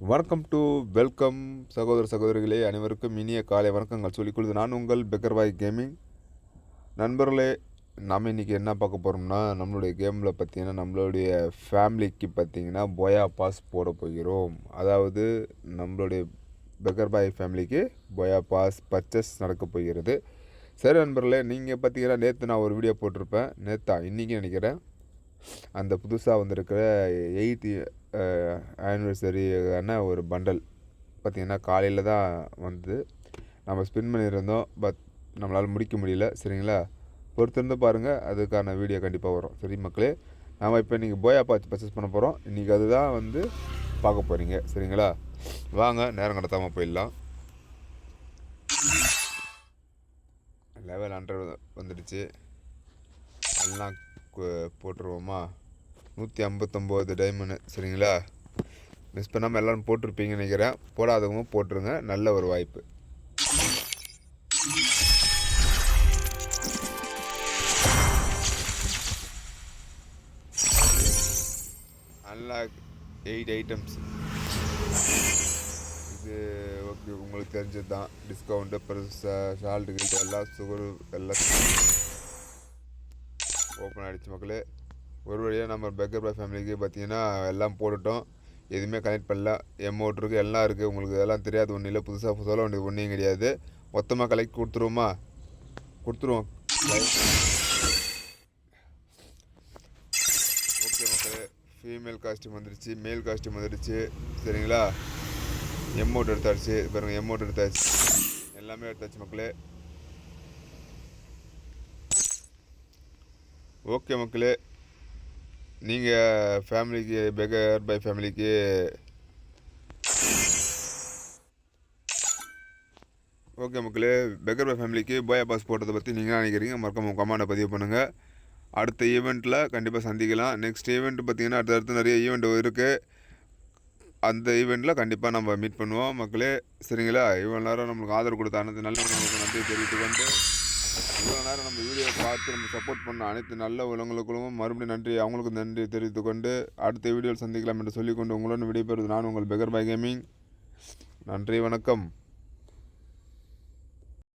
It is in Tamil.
வணக்கம் டு வெல்கம் சகோதர சகோதரிகளே அனைவருக்கும் இனிய காலை வணக்கங்கள். சொல்லிக் நான் உங்கள் பெக்கர்பாய் கேமிங். நண்பர்களே நாம் இன்றைக்கி என்ன பார்க்க போகிறோம்னா நம்மளுடைய கேமில் பார்த்தீங்கன்னா நம்மளுடைய ஃபேமிலிக்கு பார்த்தீங்கன்னா போயா பாஸ் போட போகிறோம். அதாவது நம்மளுடைய பெக்கர்பாய் ஃபேமிலிக்கு போயா பாஸ் பர்ச்சேஸ் நடக்க போகிறது. சரி நண்பர்களே நீங்கள் பார்த்தீங்கன்னா நேற்று நான் ஒரு வீடியோ போட்டிருப்பேன். நேற்றா இன்றைக்கி நினைக்கிறேன். அந்த புதுசாக வந்திருக்கிற எயித் ஆனிவர்சரியான ஒரு பண்டல் பார்த்திங்கன்னா காலையில் தான் வந்தது. நம்ம ஸ்பின் பண்ணியிருந்தோம் பட் நம்மளால் முடிக்க முடியல சரிங்களா? பொறுத்திருந்து பாருங்கள் அதுக்கான வீடியோ கண்டிப்பாக வரும். சரி மக்களே நாம் இப்போ நீங்கள் போயா பார்த்து பர்ச்சேஸ் பண்ண போகிறோம் இன்றைக்கி அதுதான் வந்து பார்க்க போகிறீங்க சரிங்களா? வாங்க நேரம் கடத்தாமல் போயிடலாம். லெவல் ஹண்ட்ரட் வந்துடுச்சு. எல்லாம் போட்டுருவோமா? நூற்றி ஐம்பத்தொம்போது டைமண்டு சரிங்களா? மிஸ் பண்ணாமல் எல்லோரும் போட்டிருப்பீங்கன்னு நினைக்கிறேன். போடாதவங்க போட்டுருங்க. நல்ல ஒரு வாய்ப்பு. அன்லாக் எயிட் ஐட்டம்ஸ் இது ஓகே உங்களுக்கு தெரிஞ்சது தான் டிஸ்கவுண்ட்டு பெருசு ஷால்ட்டு கிட்ட எல்லாம் சுகர் எல்லாம் ஓப்பன் ஆகிடுச்சு மக்களே. ஒரு வழியாக நம்ம பெக்கர் பாய் ஃபேமிலிக்கு பார்த்தீங்கன்னா எல்லாம் போட்டுட்டோம். எதுவுமே கனெக்ட் பண்ணல. எமௌண்ட் இருக்குது எல்லாம் இருக்குது உங்களுக்கு இதெல்லாம் தெரியாது. ஒன்றும் இல்லை. புதுசாக சொல்ல வேண்டியது ஒன்றும் கிடையாது. மொத்தமாக கலெக்ட் கொடுத்துருவோமா? கொடுத்துருவோம். ஓகே மக்களே. ஃபீமேல் காஸ்டியூம் வந்துடுச்சு மேல் காஸ்டியூம் வந்துடுச்சு சரிங்களா? எமௌண்ட் எடுத்தாச்சு. பாருங்கள் எமௌண்ட் எடுத்தாச்சு. எல்லாமே எடுத்தாச்சு மக்களே. ஓகே மக்களே. நீங்கள் ஃபேமிலிக்கு பெகர் பை ஃபேமிலிக்கு. ஓகே மக்களே பெகர் பை ஃபேமிலிக்கு போயா பாஸ் போட்டதை பற்றி நீங்கள் நினைக்கிறீங்க? மறக்காம கமெண்டை பதிவு பண்ணுங்கள் அடுத்த ஈவெண்ட்டில் கண்டிப்பாக சந்திக்கலாம். நெக்ஸ்ட் ஈவெண்ட் பார்த்தீங்கன்னா அடுத்தடுத்து நிறைய ஈவெண்ட் இருக்குது அந்த ஈவெண்ட்டில் கண்டிப்பாக நம்ம மீட் பண்ணுவோம் மக்களே. சரிங்களா? இவ்வளோ நேரம் நம்மளுக்கு ஆதரவு கொடுத்த அனைத்து நல்ல நன்றி தெரிவித்து வந்து இவ்வளோ நேரம் நம்ம வீடியோ பார்த்து நம்ம சப்போர்ட் பண்ண அனைத்து நல்ல உலகங்களுக்கும் மறுபடியும் நன்றி. அவங்களுக்கும் நன்றி தெரிவித்துக்கொண்டு அடுத்த வீடியோவில் சந்திக்கலாம் என்று சொல்லிக்கொண்டு உங்களுடன் விடைபெறுவது நான் உங்கள் பெகர் பை கேமிங் நன்றி வணக்கம்.